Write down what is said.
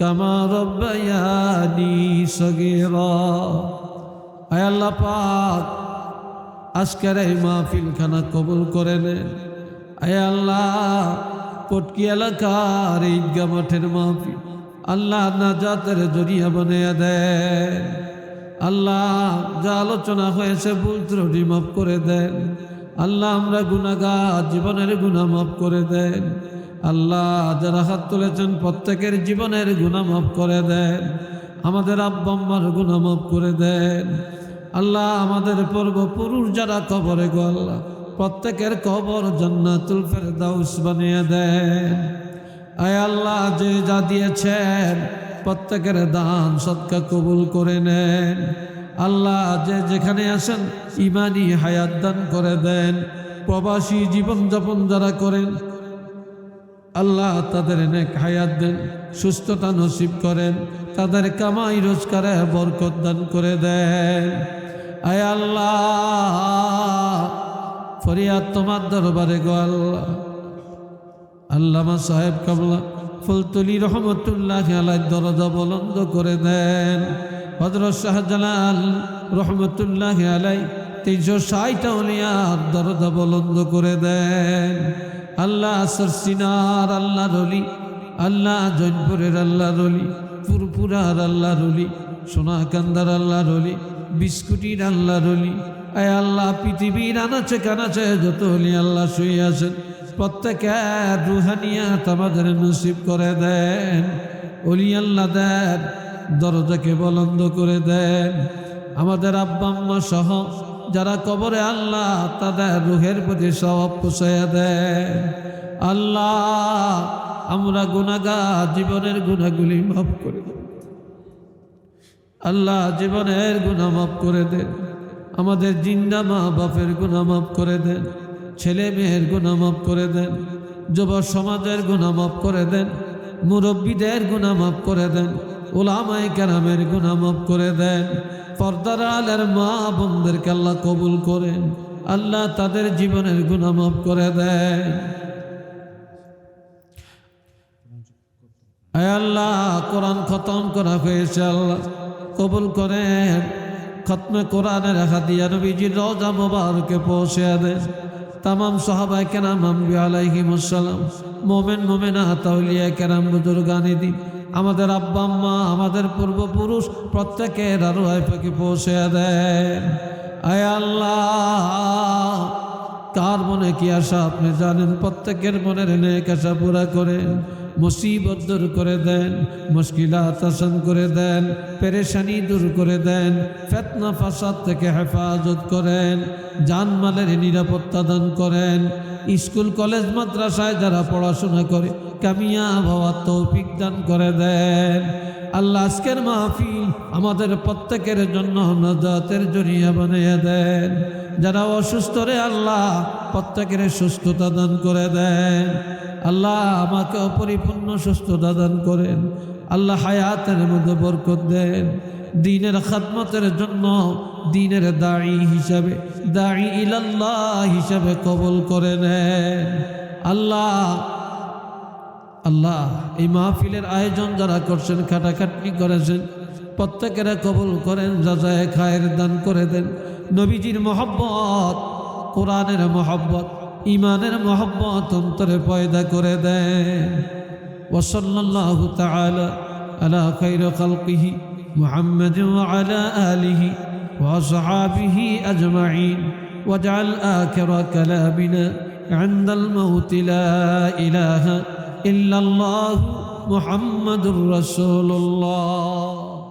কামা রব্বায়ানি পাক, আজকের এই মাহফিলখানা কবুল করে নেন আল্লাহ, পটকি এলাকার ঈদগা মাঠের মাহফিল আল্লাহ নাজাতের জরিয়া বানিয়ে দেন আল্লাহ যা আলোচনা হয়েছে ভুল ত্রুটি মাফ করে দেন। আল্লাহ আমরা গুনাগা জীবনের গুণা মাফ করে দেন। আল্লাহ যারা হাত তুলেছেন প্রত্যেকের জীবনের গুণামাফ করে দেন। আমাদের আব্বাম্মার গুণামাফ করে দেন। আল্লাহ আমাদের পূর্বপুরুষ যারা কবরে গো আল্লাহ প্রত্যেকের কবর জান্নাতুল ফেরদাউস বানিয়ে দেন। আয় আল্লাহ, যে যা দিয়েছেন, প্রত্যেকের দান সৎকা কবুল করে নেন। আল্লাহ, যে যেখানে আসেন ইমানি হায়াত দান করে দেন। প্রবাসী জীবনযাপন যারা করেন আল্লাহ তাদের নেক হায়াত দেন, সুস্থতা নসিব করেন, তাদের কামাই রোজগারে বরকত দান করে দেন। আয় আল্লাহ, ফরিয়াদ তোমার দরবারে গো আল্লাহ। আল্লামা সাহেব কামলা ফুলতলি রহমতুল্লাহ আলাই দরজা বলন্দ করে দেন। হজরত শাহজালাল রহমতুল্লাহ আলাই তিনশো ষাট উলিয়ার দরজা বলন্দ করে দেন। আল্লাহ সরসিনার আল্লাহ রলি আল্লাহ জৈনপুরের আল্লাহ রলি পুরপুরার আল্লাহ রলি সোনাকান্দার আল্লাহ রলি বিস্কুটির আল্লাহ রলি আয় আল্লাহ, পৃথিবীর আনাচে কানাচে যত হলি আল্লাহ শুয়ে আছেন প্রত্যেকের রুহানিয়াত আমাদের নসিব করে দেন। অলি আল্লাহ দেন, দরজাকে বলন্দ করে দেন। আমাদের আব্বাম্মা সহ যারা কবরে আল্লাহ তাদের রুহের প্রতি সব পুষাইয়া দেয়। আল্লাহ, আমরা গুণাগা জীবনের গুণাগুলি মাফ করে দেন আল্লাহ জীবনের গুণা মাফ করে দেন। আমাদের জিন্দা মা বাপের গুণা মাফ করে দেন। ছেলে মেয়ের গুণা মাফ করে দেন। যুব সমাজের গুণা মাফ করে দেন। মুরব্বীদের গুণা মাফ করে দেন। ওলামাই কেরামের গুণা মাফ করে দেন। পর্দার আলের মা বোনদেরকে আল্লাহ কবুল করেন। আল্লাহ তাদের জীবনের গুণা মাফ করে দেন। আল্লাহ, কোরআন খতম করা হয়েছে আল্লাহ। কবুল করেন। খতমে কোরআনের হাতিয়া নবীজির রোজা মোবারকে পৌঁছে দেন। তামাম সাহাবাই কেরাম আম্বি আলাইহিমুসালাম মোমেন মোমেনা তাউলিয়া কেরাম, বুজুর্গানি দিন আমাদের আব্বা, আম্মা, আমাদের পূর্বপুরুষ প্রত্যেকের আরও পাখি পৌঁছে দেন। আয় আল্লাহ, কার মনে কি আশা আপনি জানেন? প্রত্যেকের মনের নেক আশা পুরা করেন, মুসিবত দূর করে দেন, মুশকিলাত আসান করে দেন, পেরেশানি দূর করে দেন, ফেতনা ফাসাদ থেকে হেফাজত করেন, জানমালের নিরাপত্তা দান করেন স্কুল, কলেজ, মাদ্রাসায় যারা পড়াশোনা করে, কামিয়া হওয়ার তৌফিক দান করে দেন। আল্লাহ আজকের মাহফিল আমাদের প্রত্যেকের জন্য নজাতের জরিয়া বানিয়ে দেন। যারা অসুস্থ রে আল্লাহ, প্রত্যেকের সুস্থতা দান করে দেন। আল্লাহ আমাকে অপরিপূর্ণ সুস্থতা দান করেন। আল্লাহ হায়াতের মধ্যে বরকত দেন। দিনের খাদমতের জন্য দিনের দাড়ি হিসাবে, দাড়ি ইলাল্লাহ হিসাবে কবল করে নেন। আল্লাহ আল্লাহ, এই মাহফিলের আয়োজন যারা করছেন, খাটাখাটনি করেছেন, প্রত্যেকেরা কবল করেন যাজায় খায়ের দান করে দেন। নবীজির মহব্বত, কোরআনের মহব্বত ইমানের মহব্বত অন্তরে পয়দা করে দেন। ওসল্লাহ তালা আলা খৈর খালকিহি محمد وعلى آله وأصحابه أجمعين. واجعل آخر كلامنا عند الموت لا إله إلا الله محمد رسول الله.